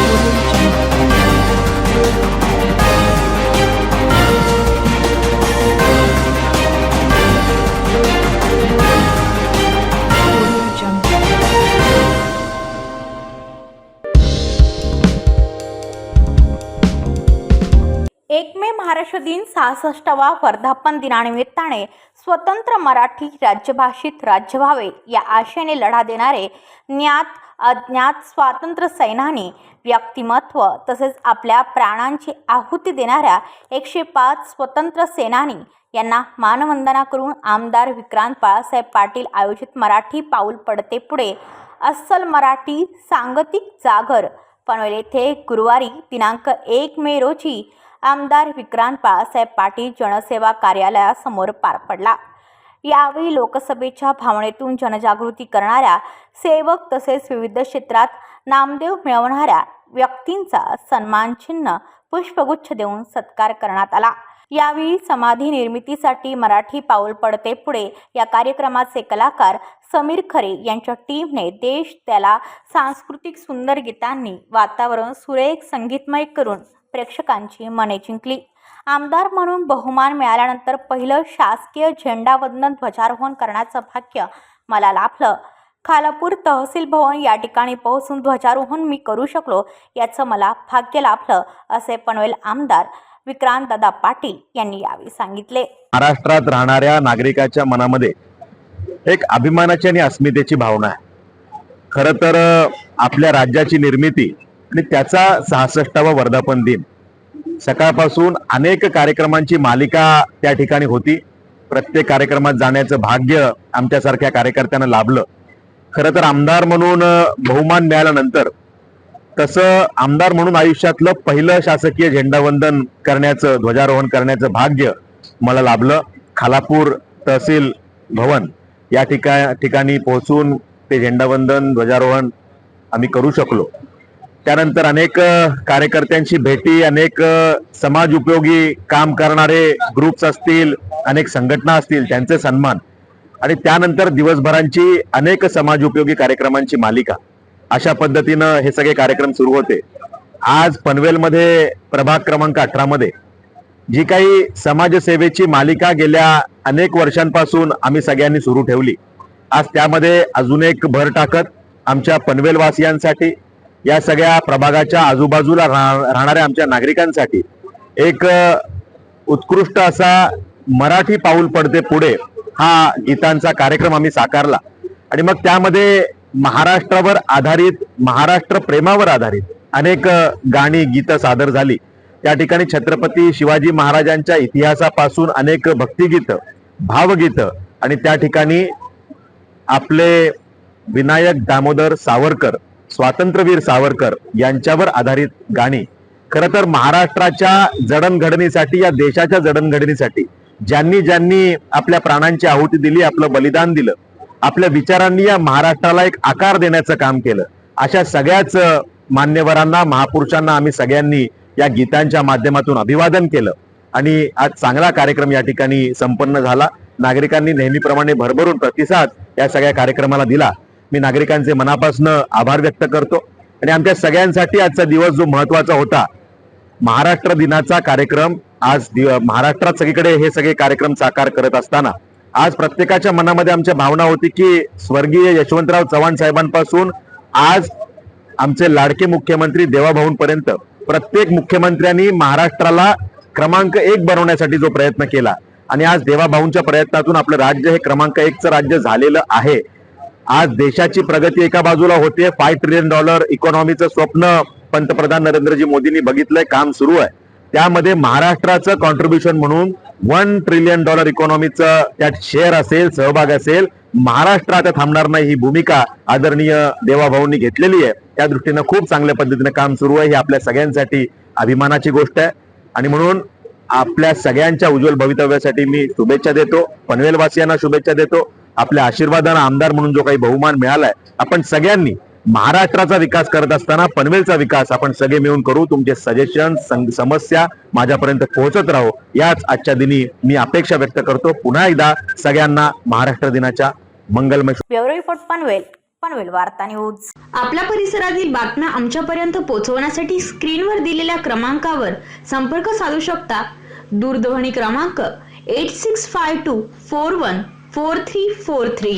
Thank you. एक मे महाराष्ट्र दिन सहासष्टवा वर्धापन दिनानिमित्ताने स्वतंत्र मराठी राज्यभाषित राज्य व्हावे या आशेने लढा देणारे ज्ञात अज्ञात स्वातंत्र्य सैनानी व्यक्तिमत्व तसेच आपल्या प्राणांची आहुती देणाऱ्या एकशे पाच स्वतंत्र सेनानी यांना मानवंदना करून आमदार विक्रांत बाळासाहेब पाटील आयोजित मराठी पाऊल पडते पुढे अस्सल मराठी सांगतिक जागर पनवेल येथे गुरुवारी दिनांक एक मे रोजी आमदार विक्रांत बाळासाहेब पाटील जनसेवा कार्यालयासमोर पार पडला. यावेळी लोकसभेच्या भावनेतून जनजागृती करणाऱ्या सेवक तसेच विविध क्षेत्रात नामदेव मिळवणाऱ्या व्यक्तींचा सन्मानचिन्ह पुष्पगुच्छ देऊन सत्कार करण्यात आला. यावेळी समाधी निर्मितीसाठी मराठी पाऊल पडते पुढे या कार्यक्रमाचे कलाकार समीर खरे यांच्या टीमने देश त्याला सांस्कृतिक सुंदर गीतांनी वातावरण सुरेख संगीतमय करून प्रेक्षकांची मने जिंकली. आमदार म्हणून बहुमान मिळाल्यानंतर पहिलं शासकीय झेंडावंदन ध्वजारोहण करण्याचं भाग्य मला लाभलं. खालापूर तहसील भवन या ठिकाणी पोहोचून ध्वजारोहण मी करू शकलो याचं मला भाग्य लाभलं असे पनवेल आमदार विक्रांतदादा पाटील यांनी यावेळी सांगितले. महाराष्ट्रात राहणाऱ्या नागरिकाच्या मनामध्ये एक अभिमानाची आणि अस्मितेची भावना आहे. खर तर आपल्या राज्याची निर्मिती आणि त्याचा सहासष्टावा वर्धापन दिन. सकाळपासून अनेक कार्यक्रमांची मालिका त्या ठिकाणी होती. प्रत्येक कार्यक्रमात जाण्याचं भाग्य आमच्यासारख्या कार्यकर्त्यांना लाभलं. खरं तर आमदार म्हणून बहुमान मिळाल्यानंतर तसं आमदार म्हणून आयुष्यातलं पहिलं शासकीय झेंडावंदन करण्याचं ध्वजारोहण करण्याचं भाग्य मला लाभलं. खालापूर तहसील भवन या ठिका ठिकाणी पोहोचून ते झेंडावंदन ध्वजारोहण आम्ही करू शकलो. त्यानंतर अनेक कार्यकर्त्यांची भेटी अनेक समाज उपयोगी काम करणारे ग्रुप्स असतील अनेक संघटना असतील त्यांचे सन्मान. आणि त्यानंतर दिवसभरांची अनेक समाज उपयोगी कार्यक्रमांची मालिका. अशा पद्धतीनं हे सगळे कार्यक्रम सुरू होते. आज पनवेलमध्ये प्रभाग क्रमांक अठरा मध्ये जी काही समाजसेवेची मालिका गेल्या अनेक वर्षांपासून आम्ही सगळ्यांनी सुरू ठेवली. आज त्यामध्ये अजून एक भर टाकत आमच्या पनवेलवासियांसाठी या सगळ्या प्रभागाच्या आजूबाजूला राहणाऱ्या आमच्या नागरिकांसाठी एक उत्कृष्ट असा मराठी पाऊल पडते पुढे हा गीतांचा कार्यक्रम आम्ही साकारला. आणि मग त्यामध्ये महाराष्ट्रावर आधारित महाराष्ट्र प्रेमावर आधारित अनेक गाणी गीतं सादर झाली. त्या ठिकाणी छत्रपती शिवाजी महाराजांच्या इतिहासापासून अनेक भक्तिगीतं भावगीतं आणि त्या ठिकाणी आपले विनायक दामोदर सावरकर स्वातंत्र्यवीर सावरकर यांच्यावर आधारित गाणी. खरं तर महाराष्ट्राच्या जडणघडणीसाठी या देशाच्या जडणघडणीसाठी ज्यांनी ज्यांनी आपल्या प्राणांची आहुती दिली आपलं बलिदान दिलं आपल्या विचारांनी या महाराष्ट्राला एक आकार देण्याचं काम केलं अशा सगळ्याच मान्यवरांना महापुरुषांना आम्ही सगळ्यांनी या गीतांच्या माध्यमातून अभिवादन केलं. आणि आज चांगला कार्यक्रम या ठिकाणी संपन्न झाला. नागरिकांनी नेहमीप्रमाणे भरभरून प्रतिसाद या सगळ्या कार्यक्रमाला दिला. मी नागरिकांचे मनापासून आभार व्यक्त करतो. आणि आमच्या सगळ्यांसाठी आजचा दिवस जो महत्त्वाचा होता महाराष्ट्र दिनाचा कार्यक्रम आज दिव- महाराष्ट्रात सगळीकडे हे सगळे कार्यक्रम साकार करत असताना आज प्रत्येकाच्या मनामध्ये आमच्या भावना होती की स्वर्गीय यशवंतराव चव्हाण साहेबांपासून आज आमचे लाडके मुख्यमंत्री देवाभाऊंपर्यंत प्रत्येक मुख्यमंत्र्यांनी महाराष्ट्राला क्रमांक एक बनवण्यासाठी जो प्रयत्न केला. आणि आज देवाभाऊंच्या प्रयत्नातून आपलं राज्य हे क्रमांक एकचं राज्य झालेलं आहे. आज देशाची प्रगती एका बाजूला होते फाय ट्रिलियन डॉलर इकॉनॉमीचं स्वप्न पंतप्रधान नरेंद्रजी मोदींनी बघितलंय काम सुरू आहे. त्यामध्ये महाराष्ट्राचं कॉन्ट्रीब्युशन म्हणून वन ट्रिलियन डॉलर इकॉनॉमीचं त्यात शेअर असेल सहभाग असेल महाराष्ट्र आता थांबणार नाही ही भूमिका आदरणीय देवाभाऊंनी घेतलेली आहे. त्या दृष्टीनं खूप चांगल्या पद्धतीनं काम सुरू आहे ही आपल्या सगळ्यांसाठी अभिमानाची गोष्ट आहे. आणि म्हणून आपल्या सगळ्यांच्या उज्ज्वल भवितव्यासाठी मी शुभेच्छा देतो. पनवेलवासियांना शुभेच्छा देतो. आपल्या आशीर्वादानं आमदार म्हणून जो काही बहुमान मिळालाय आपण सगळ्यांनी महाराष्ट्राचा विकास करत असताना पनवेलचा विकास आपण सगळे मिळून करू. तुमचे सजेशन समस्या माझ्यापर्यंत पोहोचत राहो. याच आजच्या दिनी मी अपेक्षा व्यक्त करतो. पुन्हा एकदा सगळ्यांना महाराष्ट्र दिनाच्या मंगलमय रिपोर्ट पनवेल. पनवेल वार्ता न्यूज. आपल्या परिसरातील बातम्या आमच्यापर्यंत पोहोचवण्यासाठी स्क्रीनवर दिलेल्या क्रमांकावर संपर्क साधू शकता. दूरध्वनी क्रमांक eight six five two four one four three four three.